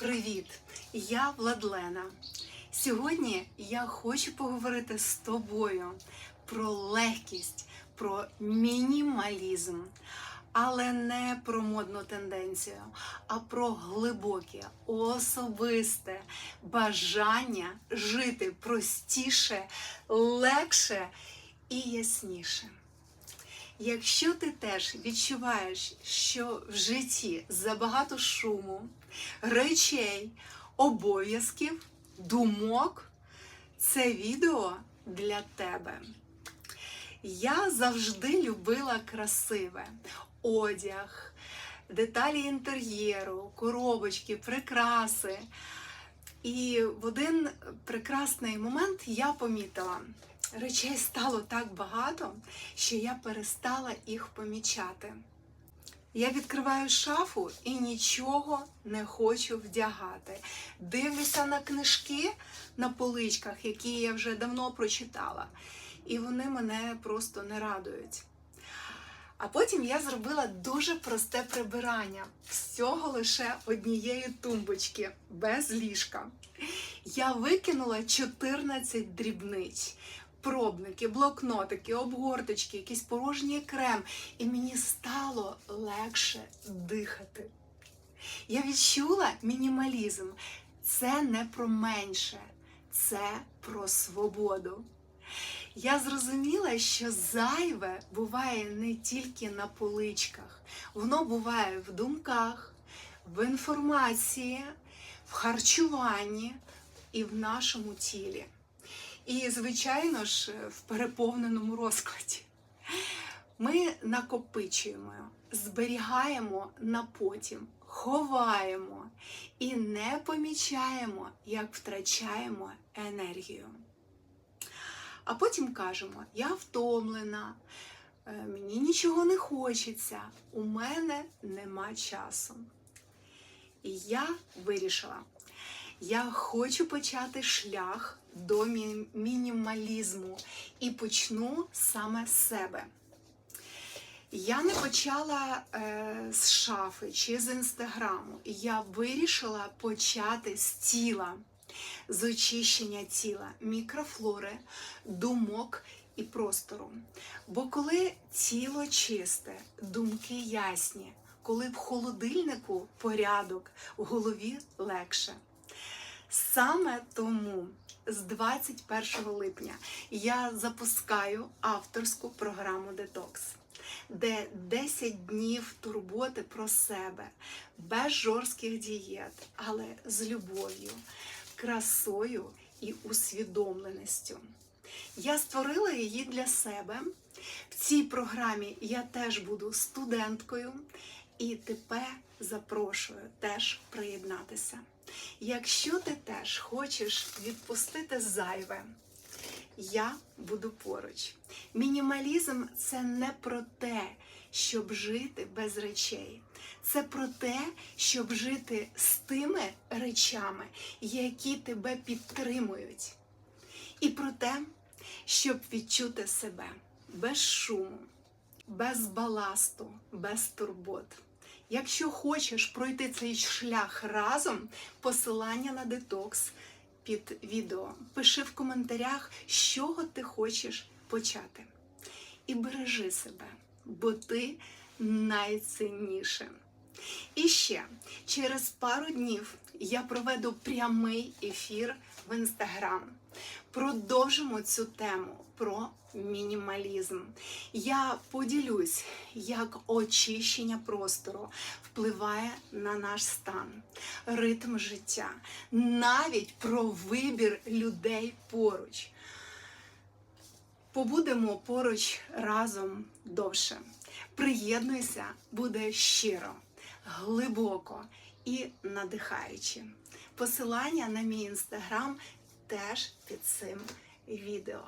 Привіт! Я Владлена. Сьогодні я хочу поговорити з тобою про легкість, про мінімалізм, але не про модну тенденцію, а про глибоке, особисте бажання жити простіше, легше і ясніше. Якщо ти теж відчуваєш, що в житті забагато шуму, речей, обов'язків, думок, це відео для тебе. Я завжди любила красиве одяг, деталі інтер'єру, коробочки, прикраси. І в один прекрасний момент я помітила, речей стало так багато, що я перестала їх помічати. Я відкриваю шафу і нічого не хочу вдягати. Дивлюся на книжки на поличках, які я вже давно прочитала, і вони мене просто не радують. А потім я зробила дуже просте прибирання всього лише однієї тумбочки без ліжка. Я викинула 14 дрібниць. Пробники, блокнотики, обгорточки, якийсь порожній крем, і мені стало легше дихати. Я відчула мінімалізм. Це не про менше, це про свободу. Я зрозуміла, що зайве буває не тільки на поличках, воно буває в думках, в інформації, в харчуванні і в нашому тілі. І, звичайно ж, в переповненому розкладі. Ми накопичуємо, зберігаємо на потім, ховаємо і не помічаємо, як втрачаємо енергію. А потім кажемо: я втомлена, е, мені нічого не хочеться, у мене нема часу. І я вирішила, я хочу почати шлях до мінімалізму і почну саме з себе. Я не почала е, з шафи чи з інстаграму. Я вирішила почати з тіла, з очищення тіла, мікрофлори, думок і простору. Бо коли тіло чисте, думки ясні, коли в холодильнику порядок, в голові легше. Саме тому з 21 липня я запускаю авторську програму Детокс, де 10 днів турботи про себе, без жорстких дієт, але з любов'ю, красою і усвідомленістю. Я створила її для себе. В цій програмі я теж буду студенткою і тебе запрошую теж приєднатися. Якщо ти теж хочеш відпустити зайве, я буду поруч. Мінімалізм це не про те, щоб жити без речей. Це про те, щоб жити з тими речами, які тебе підтримують. І про те, щоб відчути себе без шуму, без баласту, без турбот. Якщо хочеш пройти цей шлях разом, посилання на детокс під відео. Пиши в коментарях, з чого ти хочеш почати. І бережи себе, бо ти найцінніше. І ще через пару днів я проведу прямий ефір в інстаграм. Продовжимо цю тему про мінімалізм. Я поділюсь, як очищення простору впливає на наш стан, ритм життя, навіть про вибір людей поруч. Побудемо поруч разом довше. Приєднуйся, буде щиро, глибоко і надихаючи. Посилання на мій інстаграм теж під цим відео.